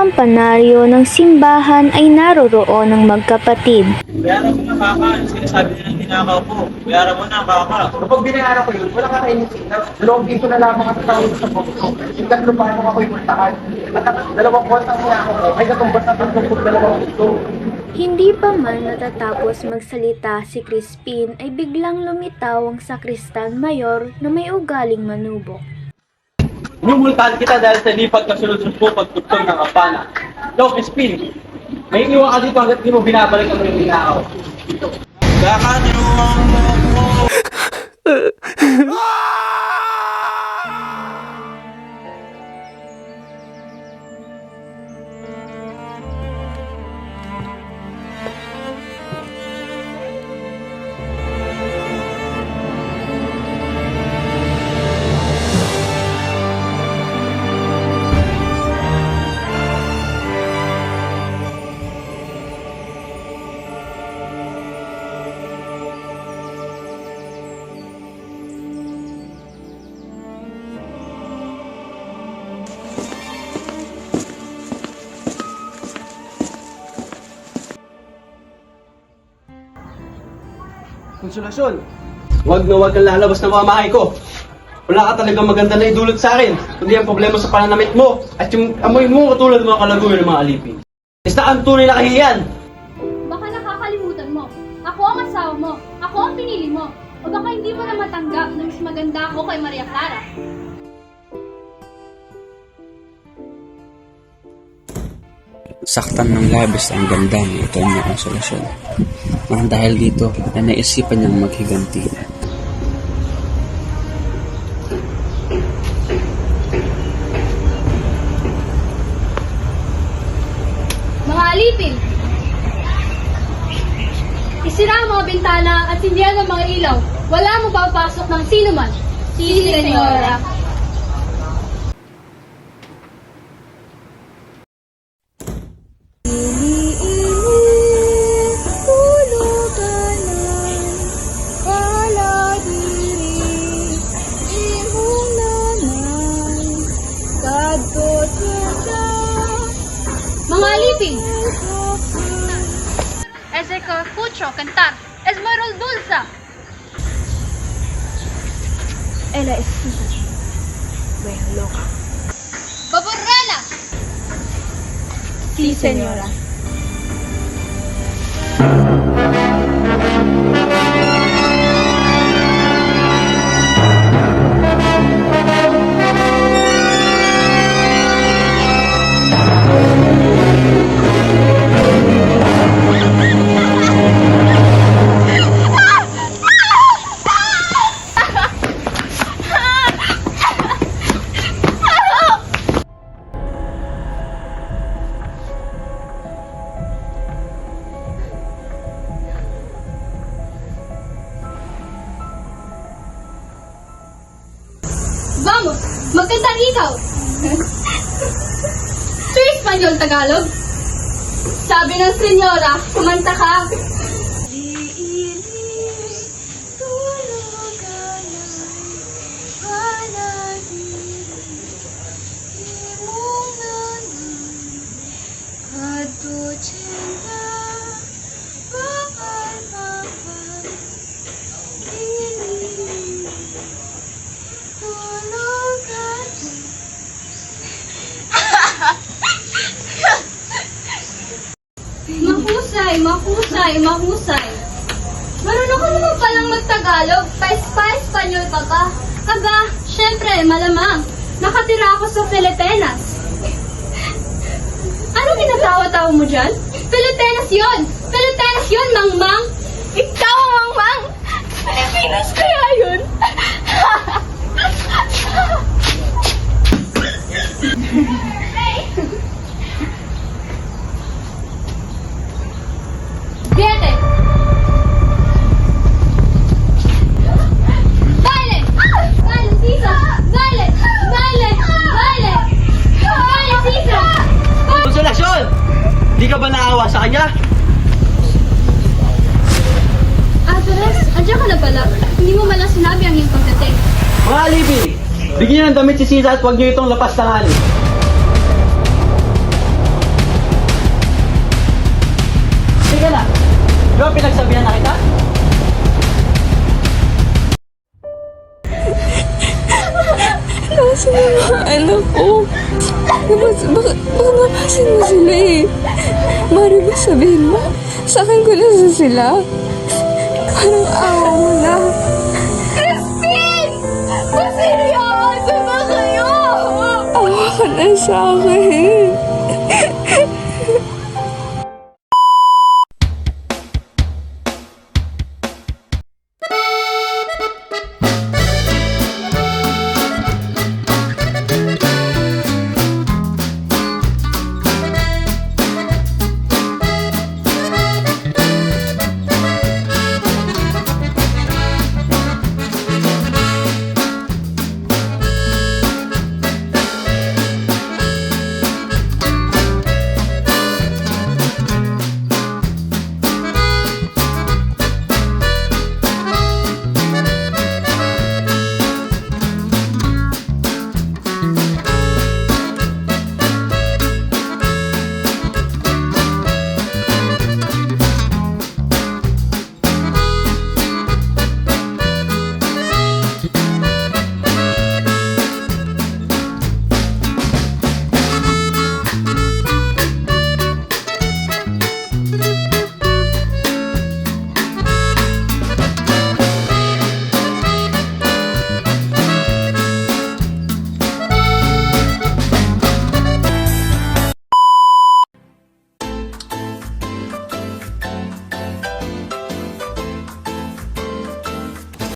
kampanaryo ng simbahan ay naroroon ang magkapatid. Bayaran mo na kaka. Sinasabi nila ninakaw ko. Bayaran mo na kaka. Kapag binayaran ko yun, wala ka kainisin. Dalawang piso na lamang ang tatawag sa box ko. Yung tatlo pa mo ako yung multahan. At ang dalawang konta niya ako ay katumbas na tatlo dalawang piso. Hindi pa man natatapos magsalita si Crispin ay biglang lumitaw ang sakristan mayor na may ugaling manubok. Numultahan kita dahil sa lipat ka sunod-sunod po pagtugtog ng kampana. Dok, Spin, may iniwan ka dito hanggat di mo binabalik ang mga. Kaka, tinuwang mo Konsolasyon. Huwag na huwag kang lalabas ng mamahay ko. Wala ka talagang maganda na idulot sa akin. Kundi ang problema sa pananamit mo at yung amoy mo katulad ng mga kalaguyo ng mga alipin. Isa ang tunay na kahihiyan. Baka nakakalimutan mo. Ako ang asawa mo. Ako ang pinili mo. O baka hindi mo na matanggap na mas maganda ako kay Maria Clara. saktan ng labis ang ganda ni Tonya Consolasyon. Nang dahil dito ay naisipan niyang maghiganti. Mga alipin! Isira ang mga bintana at sindihan ang mga ilaw. Wala mo papasok ng sino man. Si Senyora. Ezeco Fucho cantar Esmerol Dulza. Ella es Bueno, loca. Baborrala. Sí, señora. Magkantang ikaw. Sir Espanyol Tagalog. Sabi ng senyora, kumanta ka. Mahusay, mahusay, mahusay. Marunong ka naman palang magtagalog. Pa-Espanyol pa ba? Aba, syempre, malamang. Nakatira ako sa Pilipinas. Ano ginatawa-tawa mo dyan? Pilipinas yon! Pilipinas yon, Mangmang! Ikaw ang Mangmang! Pilipinas kaya yun? Bigyan niyo ng damit si Sisa at huwag niyo itong lapas tangali. Sige na. Di ba pinagsabihan na kita? Nasaan yung mga anak ko? Diba, mapasin mo sila eh. Mari ba sabihin mo? Sa akin ko lang sila. Parang awa mo na. Maseryoso ba kayo? Awa